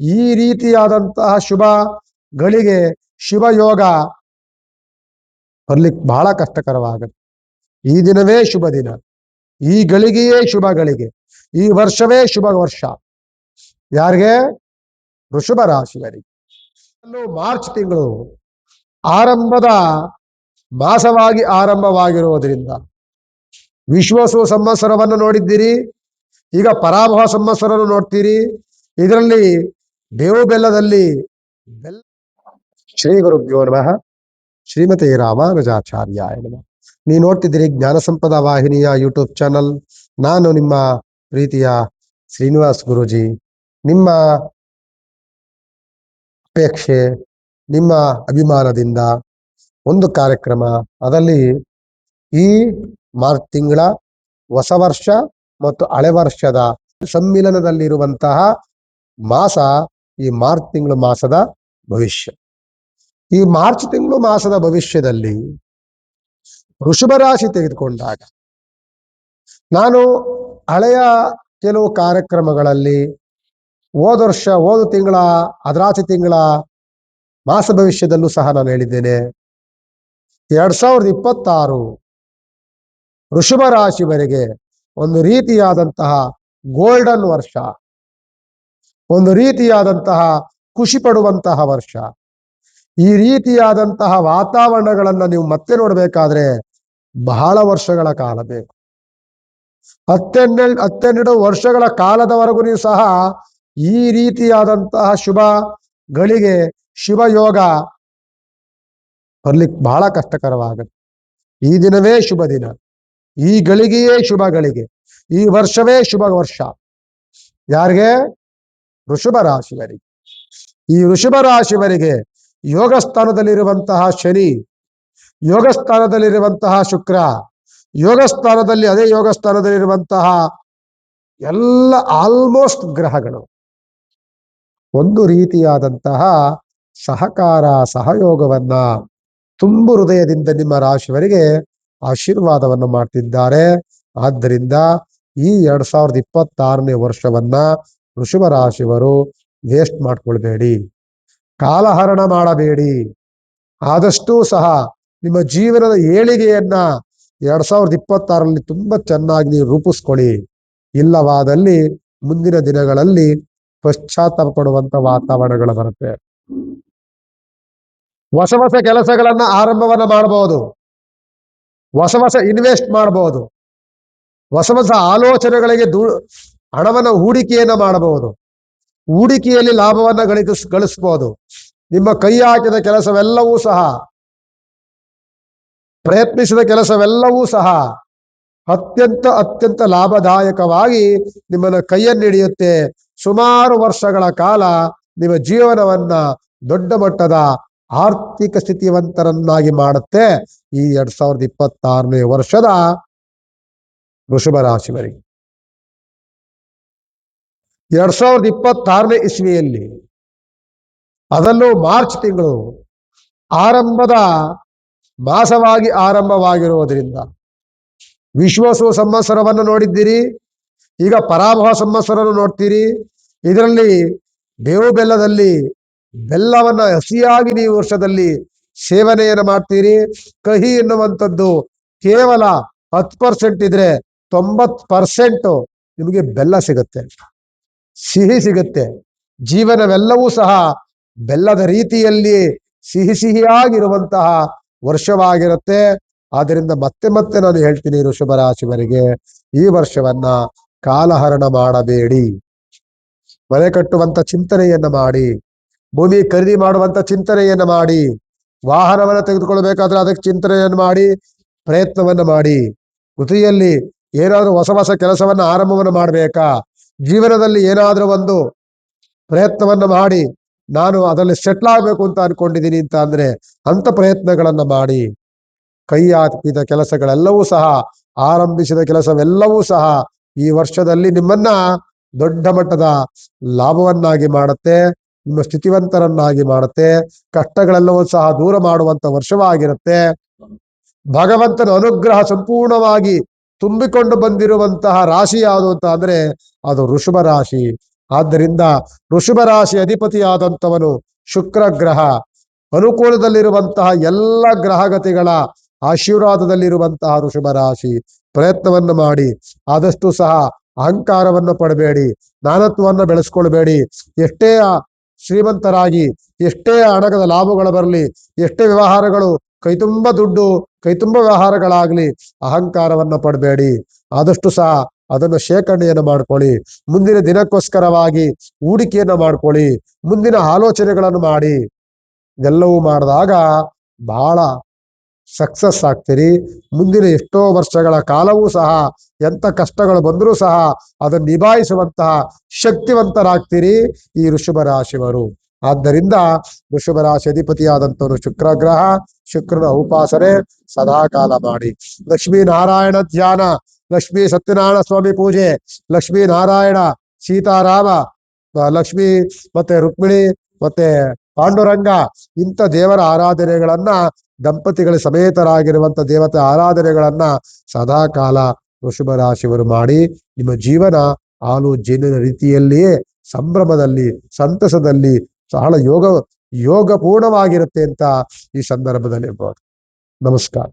ಈ ರೀತಿಯಾದಂತಹ ಶುಭ ಗಳಿಗೆ ಶಿವಯೋಗ ಯೋಗ ಬರ್ಲಿಕ್ಕೆ ಬಹಳ ಕಷ್ಟಕರವಾಗುತ್ತೆ. ಈ ದಿನವೇ ಶುಭ ದಿನ. ಈ ಗಳಿಗೆಯೇ ಶುಭ ಗಳಿಗೆ. ಈ ವರ್ಷವೇ ಶುಭ ವರ್ಷ. ಯಾರಿಗೆ? ವೃಷಭ ರಾಶಿಯವರಿಗೆ. ಮಾರ್ಚ್ ತಿಂಗಳು ಆರಂಭದ ಮಾಸವಾಗಿ ಆರಂಭವಾಗಿರುವುದರಿಂದ ವಿಶ್ವಸು ಸಂವತ್ಸರವನ್ನು ನೋಡಿದ್ದೀರಿ, ಈಗ ಪರಾಭವ ಸಂವತ್ಸರವನ್ನು ನೋಡ್ತೀರಿ, ಇದರಲ್ಲಿ ಬೇವು ಬೆಲ್ಲದಲ್ಲಿ ಬೆಲ್ಲ. ಶ್ರೀ ಗುರುಭ್ಯೋ ನಮಃ. ಶ್ರೀಮತಿ ರಾಮಾನುಜಾಚಾರ್ಯ ನಮಃ. ನೀವು ನೋಡ್ತಿದ್ದೀರಿ ಜ್ಞಾನ ಸಂಪದ ವಾಹಿನಿಯ ಯೂಟ್ಯೂಬ್ ಚಾನಲ್. ನಾನು ನಿಮ್ಮ ಪ್ರೀತಿಯ ಶ್ರೀನಿವಾಸ್ ಗುರುಜಿ. ನಿಮ್ಮ ಅಪೇಕ್ಷೆ, ನಿಮ್ಮ ಅಭಿಮಾನದಿಂದ ಒಂದು ಕಾರ್ಯಕ್ರಮ. ಅದರಲ್ಲಿ ಈ ಮಾರ್ಚ್ ತಿಂಗಳ ಹೊಸ ವರ್ಷ ಮತ್ತು ಹಳೆ ವರ್ಷದ ಸಮ್ಮಿಲನದಲ್ಲಿರುವಂತಹ ಮಾಸ ಈ ಮಾರ್ಚ್ ತಿಂಗಳು ಮಾಸದ ಭವಿಷ್ಯ. ಈ ಮಾರ್ಚ್ ತಿಂಗಳು ಮಾಸದ ಭವಿಷ್ಯದಲ್ಲಿ ವೃಷಭ ರಾಶಿ ತೆಗೆದುಕೊಂಡಾಗ ನಾನು ಹಳೆಯ ಕೆಲವು ಕಾರ್ಯಕ್ರಮಗಳಲ್ಲಿ ಹೋದ ವರ್ಷ, ಹೋದ ತಿಂಗಳ ಅದರಾಚೆ ತಿಂಗಳ ಮಾಸ ಭವಿಷ್ಯದಲ್ಲೂ ಸಹ ನಾನು ಹೇಳಿದ್ದೇನೆ. ಎರಡ್ ಸಾವಿರದ ಇಪ್ಪತ್ತಾರು ವೃಷಭ ರಾಶಿವರೆಗೆ ಒಂದು ರೀತಿಯಾದಂತಹ ಗೋಲ್ಡನ್ ವರ್ಷ. ಒಂದು ರೀತಿಯಾದಂತಹ ಖುಷಿ ಪಡುವಂತಹ ವರ್ಷ. ಈ ರೀತಿಯಾದಂತಹ ವಾತಾವರಣಗಳನ್ನ ನೀವು ಮತ್ತೆ ನೋಡ್ಬೇಕಾದ್ರೆ ಬಹಳ ವರ್ಷಗಳ ಕಾಲ ಬೇಕು. ಹತ್ತೆನ್ನೆರಡು ವರ್ಷಗಳ ಕಾಲದವರೆಗೂ ನೀವು ಸಹ ಈ ರೀತಿಯಾದಂತಹ ಶುಭ ಗಳಿಗೆ ಶಿವಯೋಗ ಯೋಗ ಬರ್ಲಿಕ್ಕೆ ಬಹಳ ಕಷ್ಟಕರವಾಗುತ್ತೆ. ಈ ದಿನವೇ ಶುಭ ದಿನ. ಈ ಗಳಿಗೆಯೇ ಶುಭ ಗಳಿಗೆ. ಈ ವರ್ಷವೇ ಶುಭ ವರ್ಷ. ಯಾರಿಗೆ? ವೃಷಭ ರಾಶಿಯವರಿಗೆ ಈ ಋಷಭ ರಾಶಿಯವರಿಗೆ ಯೋಗ ಸ್ಥಾನದಲ್ಲಿರುವಂತಹ ಶನಿ ಯೋಗ ಸ್ಥಾನದಲ್ಲಿರುವಂತಹ ಶುಕ್ರ ಯೋಗ ಸ್ಥಾನದಲ್ಲಿ ಅದೇ ಯೋಗ ಸ್ಥಾನದಲ್ಲಿರುವಂತಹ ಎಲ್ಲ ಆಲ್ಮೋಸ್ಟ್ ಗ್ರಹಗಳು. ಒಂದು ರೀತಿಯಾದಂತಹ ಸಹಕಾರ, ಸಹಯೋಗವನ್ನ ತುಂಬು ಹೃದಯದಿಂದ ನಿಮ್ಮ ರಾಶಿಯವರಿಗೆ ಆಶೀರ್ವಾದವನ್ನು ಮಾಡ್ತಿದ್ದಾರೆ. ಆದ್ದರಿಂದ ಈ ಎರಡ್ ಸಾವಿರದ ಇಪ್ಪತ್ತಾರನೇ ವರ್ಷವನ್ನ ವೃಷಭ ರಾಶಿಯವರು ವೇಸ್ಟ್ ಮಾಡ್ಕೊಳ್ಬೇಡಿ. ಕಾಲಹರಣ ಮಾಡಬೇಡಿ. ಆದಷ್ಟು ಸಹ ನಿಮ್ಮ ಜೀವನದ ಏಳಿಗೆಯನ್ನ ಎರಡ್ ಸಾವಿರದ ಇಪ್ಪತ್ತಾರರಲ್ಲಿ ತುಂಬಾ ಚೆನ್ನಾಗಿ ನೀವು ರೂಪಿಸ್ಕೊಳ್ಳಿ. ಇಲ್ಲವಾದಲ್ಲಿ ಮುಂದಿನ ದಿನಗಳಲ್ಲಿ ಪಶ್ಚಾತ್ತಾಪ ಪಡುವಂತ ವಾತಾವರಣಗಳು ಬರುತ್ತೆ. ಹೊಸ ಹೊಸ ಕೆಲಸಗಳನ್ನ ಆರಂಭವನ್ನ ಮಾಡಬಹುದು ಹೊಸ ಹೊಸ ಇನ್ವೆಸ್ಟ್ ಮಾಡಬಹುದು ಹೊಸ ಹೊಸ ಆಲೋಚನೆಗಳಿಗೆ ದೂ ಹಣವನ್ನ ಹೂಡಿಕೆಯನ್ನು ಮಾಡಬಹುದು. ಹೂಡಿಕೆಯಲ್ಲಿ ಲಾಭವನ್ನ ಗಳಿಸ್ ಗಳಿಸಬಹುದು. ನಿಮ್ಮ ಕೈ ಹಾಕಿದ ಕೆಲಸವೆಲ್ಲವೂ ಸಹ, ಪ್ರಯತ್ನಿಸಿದ ಕೆಲಸವೆಲ್ಲವೂ ಸಹ ಅತ್ಯಂತ ಅತ್ಯಂತ ಲಾಭದಾಯಕವಾಗಿ ನಿಮ್ಮನ್ನ ಕೈಯನ್ನು ಹಿಡಿಯುತ್ತೆ. ಸುಮಾರು ವರ್ಷಗಳ ಕಾಲ ನಿಮ್ಮ ಜೀವನವನ್ನ ದೊಡ್ಡ ಮಟ್ಟದ ಆರ್ಥಿಕ ಸ್ಥಿತಿವಂತರನ್ನಾಗಿ ಮಾಡುತ್ತೆ. ಈ ಎರಡ್ ಸಾವಿರದ ಇಪ್ಪತ್ತಾರನೇ ವರ್ಷದ ವೃಷಭ ರಾಶಿವರಿಗೆ ಎರಡ್ ಸಾವಿರದ ಇಪ್ಪತ್ತಾರನೇ ಇಸ್ವಿಯಲ್ಲಿ, ಅದಲ್ಲೂ ಮಾರ್ಚ್ ತಿಂಗಳು ಆರಂಭದ ಮಾಸವಾಗಿ ಆರಂಭವಾಗಿರುವುದರಿಂದ. ವಿಶ್ವಸು ಸಂವತ್ಸರವನ್ನು ನೋಡಿದ್ದೀರಿ, ಈಗ ಪರಾಭವ ಸಂವತ್ಸರವನ್ನು ನೋಡ್ತೀರಿ, ಇದರಲ್ಲಿ ಬೇವು ಬೆಲ್ಲದಲ್ಲಿ ಬೆಲ್ಲವನ್ನ ಹಸಿಯಾಗಿ ನೀವು ವರ್ಷದಲ್ಲಿ ಸೇವನೆಯನ್ನು ಮಾಡ್ತೀರಿ. ಕಹಿ ಎನ್ನುವಂಥದ್ದು ಕೇವಲ ಹತ್ತು ಪರ್ಸೆಂಟ್ ಇದ್ರೆ ತೊಂಬತ್ ಪರ್ಸೆಂಟ್ ನಿಮಗೆ ಬೆಲ್ಲ ಸಿಗುತ್ತೆ. ಸಿಹಿ ಸಿಗುತ್ತೆ. ಜೀವನವೆಲ್ಲವೂ ಸಹ ಬೆಲ್ಲದ ರೀತಿಯಲ್ಲಿ ಸಿಹಿ ಸಿಹಿಯಾಗಿರುವಂತಹ ವರ್ಷವಾಗಿರುತ್ತೆ. ಆದ್ದರಿಂದ ಮತ್ತೆ ಮತ್ತೆ ನಾನು ಹೇಳ್ತೀನಿ ಋಷಭ ರಾಶಿವರಿಗೆ ಈ ವರ್ಷವನ್ನ ಕಾಲಹರಣ ಮಾಡಬೇಡಿ. ಮನೆ ಕಟ್ಟುವಂತ ಚಿಂತನೆಯನ್ನ ಮಾಡಿ, ಭೂಮಿ ಖರೀದಿ ಮಾಡುವಂತ ಚಿಂತನೆಯನ್ನ ಮಾಡಿ, ವಾಹನವನ್ನ ತೆಗೆದುಕೊಳ್ಬೇಕಾದ್ರೆ ಅದಕ್ಕೆ ಚಿಂತನೆಯನ್ನು ಮಾಡಿ, ಪ್ರಯತ್ನವನ್ನ ಮಾಡಿ. ಕೃತಿಯಲ್ಲಿ ಏನಾದ್ರೂ ಹೊಸ ಹೊಸ ಕೆಲಸವನ್ನ ಆರಂಭವನ್ನು ಮಾಡಬೇಕಾ? ಜೀವನದಲ್ಲಿ ಏನಾದರೂ ಒಂದು ಪ್ರಯತ್ನವನ್ನ ಮಾಡಿ ನಾನು ಅದರಲ್ಲಿ ಸೆಟ್ಲ್ ಆಗಬೇಕು ಅಂತ ಅನ್ಕೊಂಡಿದ್ದೀನಿ ಅಂತ ಅಂದ್ರೆ ಅಂತ ಪ್ರಯತ್ನಗಳನ್ನ ಮಾಡಿ ಕೈ ಹಾಕಿದ ಕೆಲಸಗಳೆಲ್ಲವೂ ಸಹ, ಆರಂಭಿಸಿದ ಕೆಲಸವೆಲ್ಲವೂ ಸಹ ಈ ವರ್ಷದಲ್ಲಿ ನಿಮ್ಮನ್ನ ದೊಡ್ಡ ಮಟ್ಟದ ಲಾಭವನ್ನಾಗಿ ಮಾಡುತ್ತೆ, ನಿಮ್ಮ ಸ್ಥಿತಿವಂತರನ್ನಾಗಿ ಮಾಡುತ್ತೆ, ಕಷ್ಟಗಳೆಲ್ಲವೂ ಸಹ ದೂರ ಮಾಡುವಂತ ವರ್ಷವಾಗಿರುತ್ತೆ. ಭಗವಂತನ ಅನುಗ್ರಹ ಸಂಪೂರ್ಣವಾಗಿ ತುಂಬಿಕೊಂಡು ಬಂದಿರುವಂತಹ ರಾಶಿ ಯಾವುದು ಅಂತ ಅಂದ್ರೆ ಅದು ಋಷಭ ರಾಶಿ. ಆದ್ದರಿಂದ ಋಷಭ ರಾಶಿ ಅಧಿಪತಿಯಾದಂಥವನು ಶುಕ್ರ ಗ್ರಹ. ಅನುಕೂಲದಲ್ಲಿರುವಂತಹ ಎಲ್ಲ ಗ್ರಹಗತಿಗಳ ಆಶೀರ್ವಾದದಲ್ಲಿರುವಂತಹ ಋಷಭ ರಾಶಿ. ಪ್ರಯತ್ನವನ್ನು ಮಾಡಿ. ಆದಷ್ಟು ಸಹ ಅಹಂಕಾರವನ್ನು ಪಡಬೇಡಿ. ನಾನತ್ವವನ್ನು ಬೆಳೆಸ್ಕೊಳ್ಬೇಡಿ. ಎಷ್ಟೇ ಶ್ರೀಮಂತರಾಗಿ, ಎಷ್ಟೇ ಹಣದ ಲಾಭಗಳು ಬರಲಿ, ಎಷ್ಟೇ ವ್ಯವಹಾರಗಳು ಕೈತುಂಬ ದುಡ್ಡು ಕೈತುಂಬ ವ್ಯವಹಾರಗಳಾಗ್ಲಿ, ಅಹಂಕಾರವನ್ನ ಪಡಬೇಡಿ. ಆದಷ್ಟು ಸಹ ಅದನ್ನು ಶೇಖರಣೆಯನ್ನು ಮಾಡ್ಕೊಳ್ಳಿ. ಮುಂದಿನ ದಿನಕ್ಕೋಸ್ಕರವಾಗಿ ಹೂಡಿಕೆಯನ್ನ ಮಾಡ್ಕೊಳ್ಳಿ. ಮುಂದಿನ ಆಲೋಚನೆಗಳನ್ನು ಮಾಡಿ. ಇದೆಲ್ಲವೂ ಮಾಡಿದಾಗ ಬಹಳ ಸಕ್ಸಸ್ ಆಗ್ತೀರಿ. ಮುಂದಿನ ಎಷ್ಟೋ ವರ್ಷಗಳ ಕಾಲವೂ ಸಹ ಎಂತ ಕಷ್ಟಗಳು ಬಂದರೂ ಸಹ ಅದನ್ನು ನಿಭಾಯಿಸುವಂತಹ ಶಕ್ತಿವಂತರಾಗ್ತೀರಿ ಈ ಋಷಭ ರಾಶಿಯವರು. ಆದ್ದರಿಂದ ವೃಷಭ ರಾಶಿ ಅಧಿಪತಿಯಾದಂಥವನು ಶುಕ್ರಗ್ರಹ, ಶುಕ್ರನ ಉಪಾಸನೆ ಸದಾಕಾಲ ಮಾಡಿ. ಲಕ್ಷ್ಮೀ ನಾರಾಯಣ ಧ್ಯಾನ, ಲಕ್ಷ್ಮೀ ಸತ್ಯನಾರಾಯಣ ಸ್ವಾಮಿ ಪೂಜೆ, ಲಕ್ಷ್ಮೀ ನಾರಾಯಣ, ಸೀತಾರಾಮ ಲಕ್ಷ್ಮಿ ಲಕ್ಷ್ಮೀ ಮತ್ತೆ ರುಕ್ಮಿಣಿ ಮತ್ತೆ ಪಾಂಡುರಂಗ ಇಂಥ ದೇವರ ಆರಾಧನೆಗಳನ್ನ ದಂಪತಿಗಳ ಸಮೇತರಾಗಿರುವಂತ ದೇವತೆ ಆರಾಧನೆಗಳನ್ನ ಸದಾಕಾಲ ವೃಷಭ ರಾಶಿಯವರು ಮಾಡಿ ನಿಮ್ಮ ಜೀವನ ಹಾಲು ಜೇನಿನ ರೀತಿಯಲ್ಲಿಯೇ ಸಂಭ್ರಮದಲ್ಲಿ, ಸಂತಸದಲ್ಲಿ ಬಹಳ ಯೋಗ ಯೋಗಪೂರ್ಣವಾಗಿರುತ್ತೆ ಅಂತ ಈ ಸಂದರ್ಭದಲ್ಲಿ ಹೇಳ್ಬೋದು. ನಮಸ್ಕಾರ.